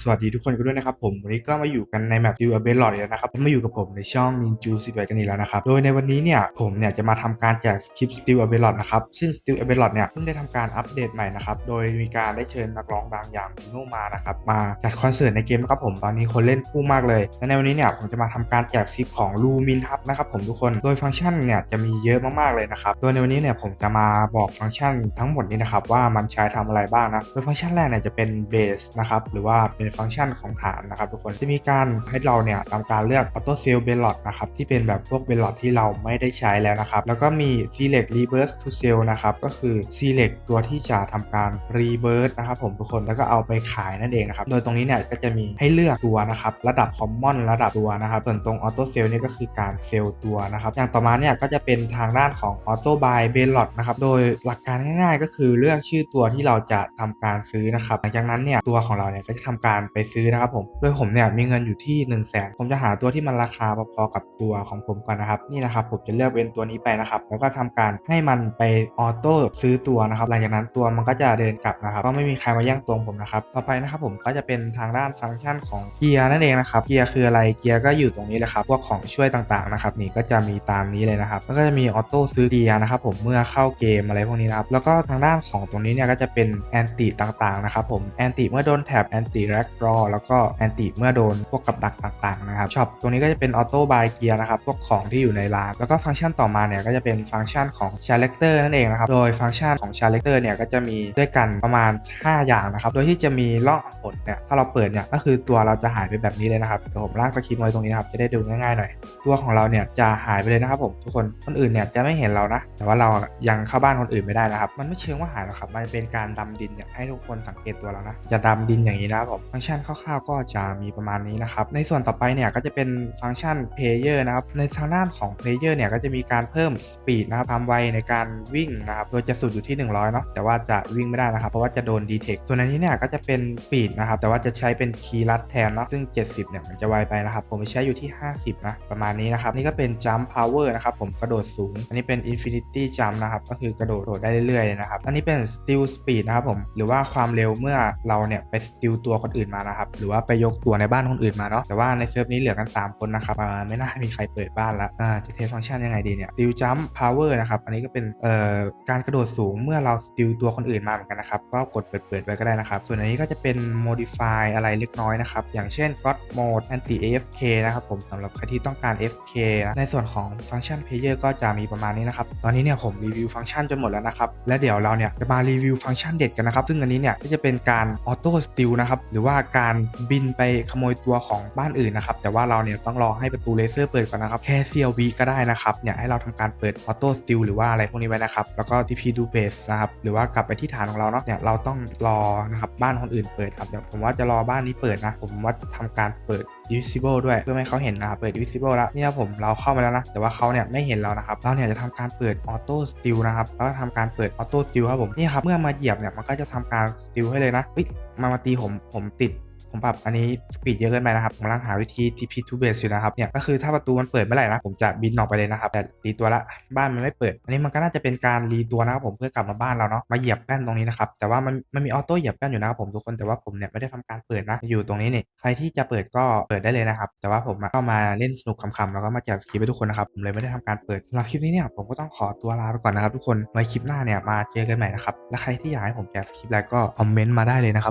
สวัสดีทุกคนกันด้วยนะครับผมวันนี้ก็มาอยู่กันในแมปยูอเบลลอดแล้วนะครับมาอยู่กับผมในช่อง Ninju 11กันอีกแล้วนะครับโดยในวันนี้เนี่ยผมเนี่ยจะมาทำการแจกคลิป Steel a b e l l o t นะครับซึ่ง Steel a b e l l o t เนี่ยเพิ่งได้ทำการอัปเดตใหม่นะครับโดยมีการได้เชิญนักร้องดังอย่างบิโนมานะครับมาจัดคอนเสิร์ตในเกมนะครับผมตอนนี้คนเล่นพุ่มากเลยและในวันนี้เนี่ยผมจะมาทำการแจกซิปของลูมินทับนะครับผมทุกคนโดยฟังก์ชันเนี่ยจะมีเยอะมากๆเลยนะครับโดยในวันนี้เนี่ยผมจะมาบอกฟังก์ชันทั้งหมดนี้นะครับว่ามันใช้ทำอะไรบ้างนะโดยฟังก์ชันแรกเนี่ยจะเป็นเบสนะครับหรือว่าเป็นฟังก์ชันของฐานนะครับทุกคนจะมีการให้เราเนี่ยทำการเลือก auto sell Belot นะครับที่เป็นแบบพวก Belot ที่เราไม่ได้ใช้แล้วนะครับ แล้วก็มี select reverse to sell นะครับก็คือ select ตัวที่จะทำการ reverse นะครับผมทุกคนแล้วก็เอาไปขายนั่นเองนะครับโดยตรงนี้เนี่ยก็จะมีให้เลือกตัวนะครับระดับ common ระดับตัวนะครับส่วนตรง auto sell นี่ก็คือการเซลตัวนะครับอย่างต่อมาเนี่ยก็จะเป็นทางด้านของ auto buy b e l l o t นะครับโดยหลักการง่ายๆ ก็คือเลือกชื่อตัวที่เราจะทำการซื้อนะครับหลังจากนั้นเนี่ยตัวของเราเนี่ยก็จะทำการไปซื้อนะครับผมโดยผมเนี่ยมีเงินอยู่ที่ 1 0 0 0 0แสนผมจะหาตัวที่มันราคาพอๆกับตัวของผมก่อนนะครับนี่นะครับผมจะเลือกเป็นตัวนี้ไปนะครับ แล้วก็ทำการให้มันไปออโต้ซื้อตัวนะครับหลังจากนั้นตัวมันก็จะเดินกลับนะครับก็ไม่มีใครมาแย่งตัวผมนะครับต่อไปนะครับผมก็จะเป็นทางด้านฟังก์ชันของเกียร์นั่นเองนะครับเกียร์คืออะไรเกียร์ก็อยู่ตรงนี้แหละครับพวกของช่วยต่างๆนะครับนี่ก็จะมีตามนี้เลยนะครับแล้วก็จะมีออโต้ซื้อเกียร์นะครับผมเมื่อเข้าเกมอะไรพวกนี้นะครับแล้วก็ทางด้านของตรงนี้เนี่ยก็จะเป็นแอนติต่างๆนะครับผมแอนติเมื่อโดนแท็บแอนติแร็กรอแล้วก็แอนติเมื่อโดนพวกกับดักต่างๆนะครับช็อปตรงนี้ก็จะเป็นออโต้บายเกียร์นะครับพวกของที่อยู่ในร้าน แล้วก็ฟังก์ชันต่อมาเนี่ยก็จะเป็นฟังก์ชันของชาร์เลกเตอร์นั่นเองนะครับโดยฟังก์ชันของชาร์เลกเตอร์เนี่ยก็จะมีด้วยกันประมาณ 5 อย่างนะครับโดยที่จะมีร่องผลเนี่ยถ้าเราเปิดเนี่ยก็คือตัวเราจะหายไปแบบนี้เลยนะครับเดี๋ยวผมลากสคริปต์ไว้ตรงนี้นครับจะได้ดูง่ายๆหน่อย ตัวของเราเนี่ยจะหายไปเลยนะครับผมทุกคนคนอื่นเนี่ยจะไม่เห็นเรานะ แต่ว่าเรายังเข้าบ้านคนอื่นไม่ได้นะครับ มันไม่เชิงว่าหายหรอกครับมันเป็นการดำดินอยากให้ทุกคนสังเกตตัวเรานะจะดำดินอย่างนี้นะครับผฟังก์ชันคร่าวๆก็จะมีประมาณนี้นะครับ ในส่วนต่อไปเนี่ยก็จะเป็นฟังก์ชัน Player นะครับ ในทางด้านของ Player เนี่ยก็จะมีการเพิ่ม Speed นะครับความไวในการวิ่งนะครับโดยจะสุดอยู่ที่ 100เนาะแต่ว่าจะวิ่งไม่ได้นะครับ เพราะว่าจะโดน Detect ส่วนอันนี้เนี่ยก็จะเป็น Speed นะครับแต่ว่าจะใช้เป็นคีย์ลัดแทนเนาะซึ่ง 70เนี่ยมันจะไวไปนะครับ ผมใช้อยู่ที่ 50นะประมาณนี้นะครับนี่ก็เป็น Jump Power นะครับผมกระโดดสูง อันนี้เป็น Infinity Jump นะครับก็คือกระโดดโดดได้เรื่อยๆนะครับอันนี้เป็น Steal Speed นะครับผมหรือว่าความเร็วเมื่อเราเนี่ยไป Steal ตัวคนอื่นมานะครับ หรือว่าไปยกตัวในบ้านคนอื่นมาเนาะแต่ว่าในเซิร์ฟนี้เหลือกัน 3 คนนะครับไม่น่ามีใครเปิดบ้านละจะเทสฟังก์ชันยังไงดีเนี่ย Steal Jump Power นะครับอันนี้ก็เป็นการกระโดดสูงเมื่อเรา Steal ตัวคนอื่นมาเหมือนกันนะครับก็กดเปิดเปิดๆไว้ก็ได้นะครับ ส่วนอันนี้ก็จะเป็น Modify อะไรเล็กน้อยนะครับ อย่างเช่น God Mode Anti AFK นะครับผมสำหรับใครที่ต้องการ FK นะในส่วนของฟังก์ชัน Player ก็จะมีประมาณนี้นะครับตอนนี้เนี่ยผมรีวิวฟังก์ชันจนหมดแล้วนะครับและเดี๋ยวเราเนี่ยจะมารีวิวฟังก์ชันเด็ดกันนะครับซึ่งอันนี้เนี่ยก็จะเป็นการออโต้สติลนะครับหรือว่าการบินไปขโมยตัวของบ้านอื่นนะครับ แต่ว่าเราเนี่ยต้องรอให้ประตูเลเซอร์เปิดก่อนนะครับ แค่เซียววีก็ได้นะครับ เนี่ยให้เราทำการเปิดออโต้สติลหรือว่าอะไรพวกนี้ไว้นะครับ แล้วก็ TP do base นะครับ หรือว่ากลับไปที่ฐานของเราเนาะ เนี่ยเราต้องรอนะครับบ้านคนอื่นเปิดครับ เดี๋ยวผมว่าจะรอบ้านนี้เปิดนะ ผมว่าจะทำการเปิด visible ด้วยเพื่อไม่ให้เขาเห็นนะครับเปิด visible แล้วนี่นะผมเราเข้ามาแล้วนะ แต่ว่าเขาเนี่ยไม่เห็นเรานะครับเราเนี่ยจะทำการเปิด auto steal นะครับแล้วก็ทำการเปิด auto steal ครับผมนี่ครับเมื่อมาเหยียบเนี่ยมันก็จะทำการ steal ให้เลยนะเฮ้ยมามาตีผมผมติดผมปรับอันนี้สปีดเยอะเกินไปนะครับผมกำลังหาวิธี TP to base อยู่นะครับเนี่ยก็คือถ้าประตูมันเปิดเมื่อไหร่นะผมจะบินออกไปเลยนะครับแต่รีตัวละบ้านมันไม่เปิด อันนี้มันก็น่าจะเป็นการรีตัวนะครับผมเพื่อกลับมาบ้านเราเนาะมาเหยียบแป้นตรงนี้นะครับแต่ว่ามันมันมีออโต้เหยียบแป้นอยู่นะครับผมทุกคนแต่ว่าผมเนี่ยไม่ได้ทำการเปิดนะอยู่ตรงนี้เนี่ยใครที่จะเปิดก็เปิดได้เลยนะครับแต่ว่าผมก็มาเล่นสนุกขำๆแล้วก็มาแจกสคริปให้ทุกคนนะครับผมเลยไม่ได้ทำการเปิดสำหรับคลิปนี้เนี่ยผมก็ต้องขอตัวลาไปก่อนนะครับทุกคนไว้คลิปหน้าเนี่ยมาเจอกันใหม่นะครับและใครที่อยากให้ผมแจกสคริปอะไรก็คอมเมนต์มาได้เลยนะครับ